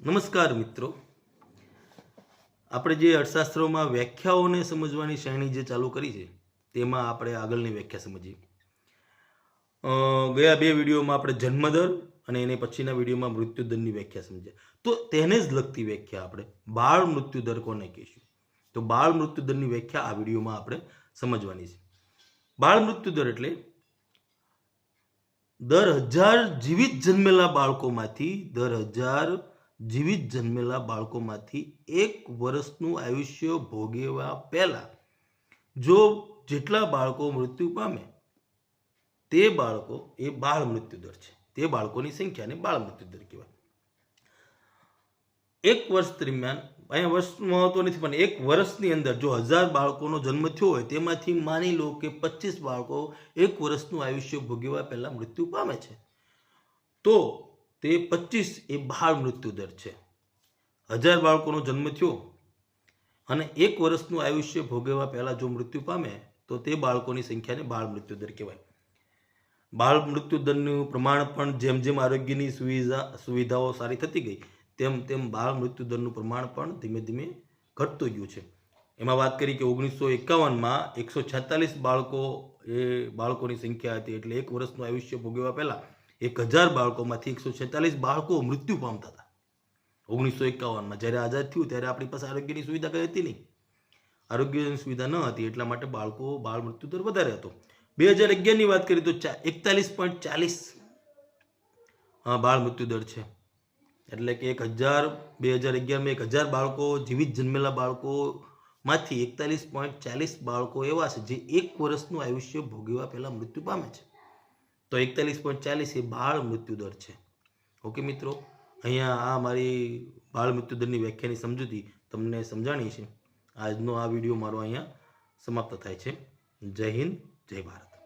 નમસ્કાર મિત્રો. આપણે જે અર્થશાસ્ત્રોમાં વ્યાખ્યાઓને સમજવાની શ્રેણી જે ચાલુ કરી છે, તેમાં આપણે આગળની વ્યાખ્યા સમજીએ. ગયા બે વિડીયોમાં આપણે જન્મદર અને એને પછીના વિડીયોમાં મૃત્યુદરની વ્યાખ્યા સમજ્યા. તો તેને જ લગતી વ્યાખ્યા આપણે બાળ મૃત્યુદર કોને કહીશું? તો બાળ મૃત્યુદરની વ્યાખ્યા આ વિડીયોમાં આપણે સમજવાની છે. બાળ મૃત્યુદર એટલે દર હજાર જીવિત જન્મેલા બાળકોમાંથી દર હજાર જીવિત જન્મેલા બાળકોમાંથી એક વર્ષનું આયુષ્ય ભોગવવા પહેલા જો જેટલા બાળકો મૃત્યુ પામે, તે બાળકો એ બાળ મૃત્યુદર છે. તે બાળકોની સંખ્યાને બાળ મૃત્યુદર કહેવાય. એક વર્ષ દરમિયાન, અહીંયા વર્ષ મહત્વ નથી, પણ એક વર્ષની અંદર જો હજાર બાળકોનો જન્મ થયો હોય, તેમાંથી માની લો કે પચીસ બાળકો એક વર્ષનું આયુષ્ય ભોગવવા પહેલા મૃત્યુ પામે છે. તો તે પચીસ એ બાળ મૃત્યુ દર છે. હજાર બાળકોનો જન્મ થયો અને એક વર્ષનું આયુષ્ય ભોગવવા પહેલાં જો મૃત્યુ પામે, તો તે બાળકોની સંખ્યાને બાળ મૃત્યુદર કહેવાય. બાળ મૃત્યુદરનું પ્રમાણ પણ જેમ જેમ આરોગ્યની સુવિધા, સુવિધાઓ સારી થતી ગઈ, તેમ તેમ બાળ મૃત્યુદરનું પ્રમાણ પણ ધીમે ધીમે ઘટતું ગયું છે. એમાં વાત કરી કે ઓગણીસો એકાવનમાં એકસો છેતાલીસ બાળકો એ બાળકોની સંખ્યા હતી એટલે એક વર્ષનું આયુષ્ય ભોગવવા પહેલાં એક હજાર બાળકોમાંથી એકસો છેતાલીસ બાળકો મૃત્યુ પામતા હતા. ઓગણીસો એકાવનમાં જ્યારે આઝાદ થયું ત્યારે આપણી પાસે આરોગ્યની સુવિધા કઈ હતી નહીં. આરોગ્યની સુવિધા ન હતી એટલા માટે બાળકો, બાળ મૃત્યુ દર વધારે હતો. બે હજાર અગિયારની વાત કરીએ તો એકતાલીસ પોઈન્ટ ચાલીસ બાળ મૃત્યુ દર છે. એટલે કે એક હજાર, બે હજાર અગિયારમાં એક હજાર બાળકો, જીવિત જન્મેલા બાળકોમાંથી એકતાલીસ પોઈન્ટ ચાલીસ બાળકો એવા છે જે એક વર્ષનું આયુષ્ય ભોગવવા પહેલાં મૃત્યુ પામે છે. તો એકતાલીસ પોઈન્ટ ચાલીસ એ બાળ મૃત્યુદર છે. ઓકે મિત્રો? અહીંયા આ મારી બાળ મૃત્યુદરની વ્યાખ્યાની સમજૂતી તમને સમજાણી છે. આજનો આ વીડિયો મારો અહીંયા સમાપ્ત થાય છે. જય હિન્દ, જય ભારત.